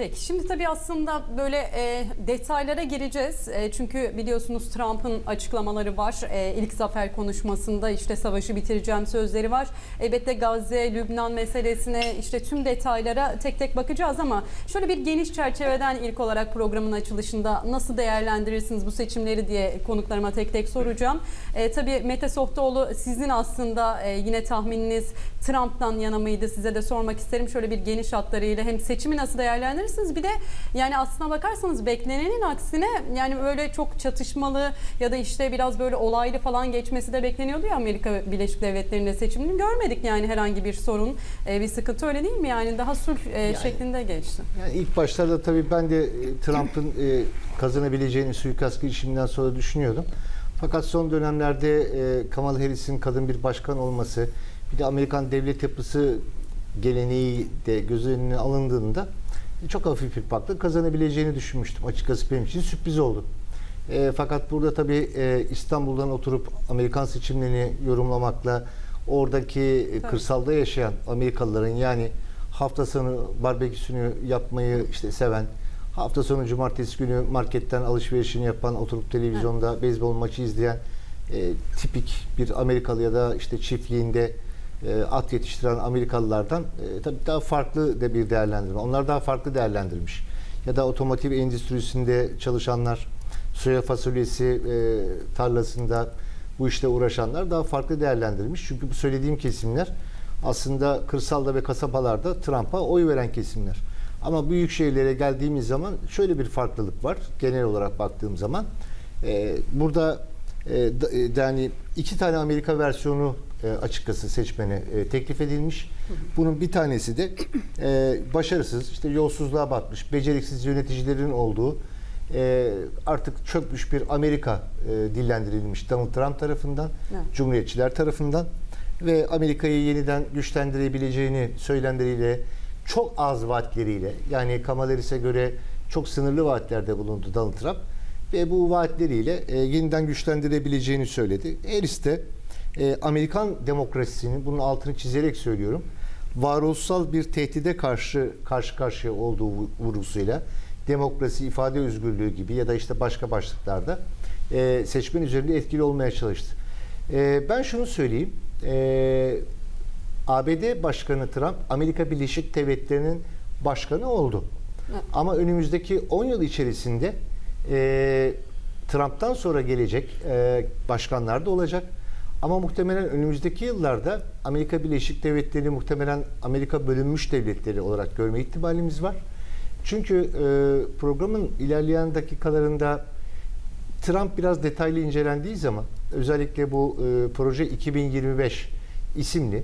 Peki şimdi tabii aslında böyle e, detaylara gireceğiz. E, çünkü biliyorsunuz Trump'ın açıklamaları var. E, ilk zafer konuşmasında işte savaşı bitireceğim sözleri var. Elbette Gazze, Lübnan meselesine işte tüm detaylara tek tek bakacağız ama şöyle bir geniş çerçeveden ilk olarak programın açılışında nasıl değerlendirirsiniz bu seçimleri diye konuklarıma tek tek soracağım. E, tabii Mete Sohtoğlu sizin aslında e, yine tahmininiz Trump'tan yana mıydı? Size de sormak isterim. Şöyle bir geniş hatlarıyla hem seçimi nasıl değerlendirirsiniz? Bir de yani aslına bakarsanız beklenenin aksine yani böyle çok çatışmalı ya da işte biraz böyle olaylı falan geçmesi de bekleniyordu ya Amerika Birleşik Devletleri'nde seçimini görmedik yani herhangi bir sorun, e, bir sıkıntı öyle değil mi? Yani daha sulh e, şeklinde geçti. Yani ilk başlarda tabii ben de e, Trump'ın kazanabileceğini suikast girişiminden sonra düşünüyordum. Fakat son dönemlerde e, Kamala Harris'in kadın bir başkan olması, bir de Amerikan devlet yapısı geleneği de göz önüne alındığında çok hafif bir farkla kazanabileceğini düşünmüştüm. Açıkçası benim için sürpriz oldu. E, fakat burada tabii e, İstanbul'dan oturup Amerikan seçimlerini yorumlamakla oradaki e, Tabii. kırsalda yaşayan Amerikalıların yani hafta sonu barbeküsünü yapmayı işte seven, hafta sonu cumartesi günü marketten alışverişini yapan, oturup televizyonda beyzbol maçı izleyen e, tipik bir Amerikalı ya da işte çiftliğinde e, at yetiştiren Amerikalılardan e, tabii daha farklı da bir değerlendirme. Onlar daha farklı değerlendirmiş. Ya da otomotiv endüstrisinde çalışanlar, soya fasulyesi e, tarlasında bu işte uğraşanlar daha farklı değerlendirmiş. Çünkü bu söylediğim kesimler aslında kırsalda ve kasabalarda Trump'a oy veren kesimler. Ama büyük şehirlere geldiğimiz zaman şöyle bir farklılık var. Genel olarak baktığım zaman burada da- yani iki tane Amerika versiyonu e, açıkçası seçmene e, teklif edilmiş. Bunun bir tanesi de e, başarısız, işte yolsuzluğa batmış, beceriksiz yöneticilerin olduğu e, artık çökmüş bir Amerika e, dillendirilmiş Donald Trump tarafından, Evet. Cumhuriyetçiler tarafından ve Amerika'yı yeniden güçlendirebileceğini söylemleriyle çok az vaatleriyle yani Kamala Harris'e göre çok sınırlı vaatlerde bulundu Donald Trump ve bu vaatleriyle e, yeniden güçlendirebileceğini söyledi. Harris de e, Amerikan demokrasisinin bunun altını çizerek söylüyorum varoluşsal bir tehdide karşı karşı karşıya olduğu vurgusuyla demokrasi, ifade özgürlüğü gibi ya da işte başka başlıklarda e, seçmen üzerinde etkili olmaya çalıştı. E, ben şunu söyleyeyim. E, ABD Başkanı Trump Amerika Birleşik Devletleri'nin başkanı oldu. Evet. Ama önümüzdeki 10 yıl içerisinde e, Trump'tan sonra gelecek e, başkanlar da olacak. Ama muhtemelen önümüzdeki yıllarda Amerika Birleşik Devletleri muhtemelen Amerika bölünmüş devletleri olarak görme ihtimalimiz var. Çünkü e, programın ilerleyen dakikalarında Trump biraz detaylı incelendiği zaman özellikle bu e, proje 2025 isimli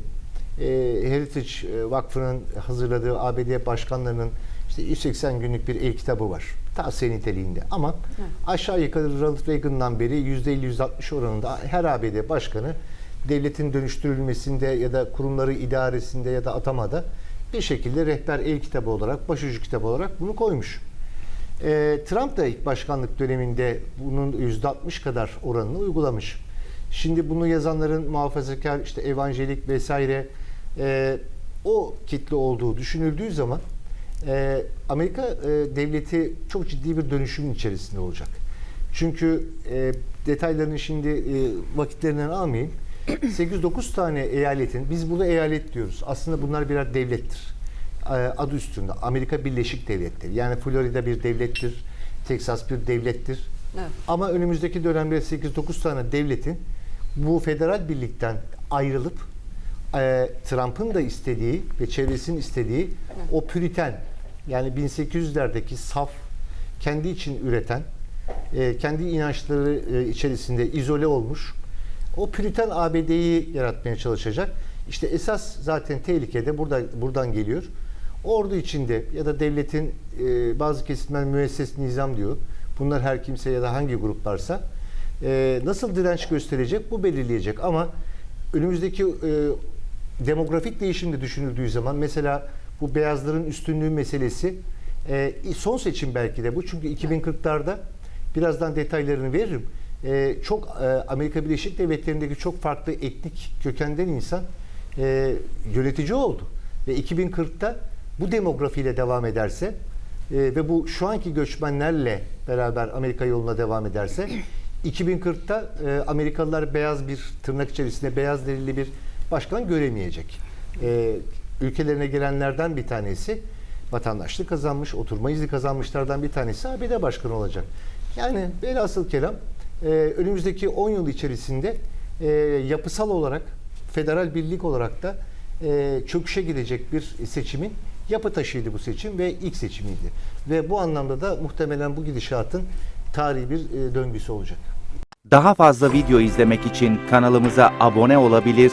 e, Heritage e, Vakfı'nın hazırladığı ABD başkanlarının işte 180 günlük bir el kitabı var. Tavsiye niteliğinde. Ama Evet. aşağı yukarı Ronald Reagan'dan beri %50-%60 oranında her ABD başkanı devletin dönüştürülmesinde ya da kurumları idaresinde ya da atamada bir şekilde rehber el kitabı olarak, başucu kitabı olarak bunu koymuş. E, Trump da ilk başkanlık döneminde bunun %60 kadar oranını uygulamış. Şimdi bunu yazanların muhafazakar, işte evangelik vesaire e, o kitle olduğu düşünüldüğü zaman e, Amerika e, devleti çok ciddi bir dönüşümün içerisinde olacak. Çünkü e, detaylarını şimdi e, vakitlerinden almayayım. 8-9 tane eyaletin, biz burada eyalet diyoruz. Aslında bunlar birer devlettir. E, adı üstünde Amerika Birleşik Devletleri. Yani Florida bir devlettir, Texas bir devlettir. Evet. Ama önümüzdeki dönemde 8-9 tane devletin bu federal birlikten ayrılıp e, Trump'ın da istediği ve çevresinin istediği o püriten yani 1800'lerdeki saf kendi için üreten e, kendi inançları e, içerisinde izole olmuş o püriten ABD'yi yaratmaya çalışacak. İşte esas zaten tehlikede burada buradan geliyor. Ordu içinde ya da devletin e, bazı kesimler müesses nizam diyor. Bunlar her kimse ya da hangi gruplarsa e, nasıl direnç gösterecek bu belirleyecek ama önümüzdeki e, demografik değişimde düşünüldüğü zaman mesela bu beyazların üstünlüğü meselesi e, son seçim belki de bu çünkü 2040'larda birazdan detaylarını veririm. E, çok e, Amerika Birleşik Devletleri'ndeki çok farklı etnik kökenden insan e, yönetici oldu ve 2040'ta bu demografiyle devam ederse E, ve bu şu anki göçmenlerle beraber Amerika yoluna devam ederse 2040'ta e, Amerikalılar beyaz bir tırnak içerisinde beyaz derili bir başkan göremeyecek. E, ülkelerine gelenlerden bir tanesi vatandaşlık kazanmış, oturma izni kazanmışlardan bir tanesi ABD başkanı olacak. Yani velhasıl kelam e, önümüzdeki 10 yıl içerisinde e, yapısal olarak federal birlik olarak da e, çöküşe gidecek bir seçimin yapı taşıydı bu seçim ve ilk seçimiydi. Ve bu anlamda da muhtemelen bu gidişatın tarihi bir e, döngüsü olacak. Daha fazla video izlemek için kanalımıza abone olabilir,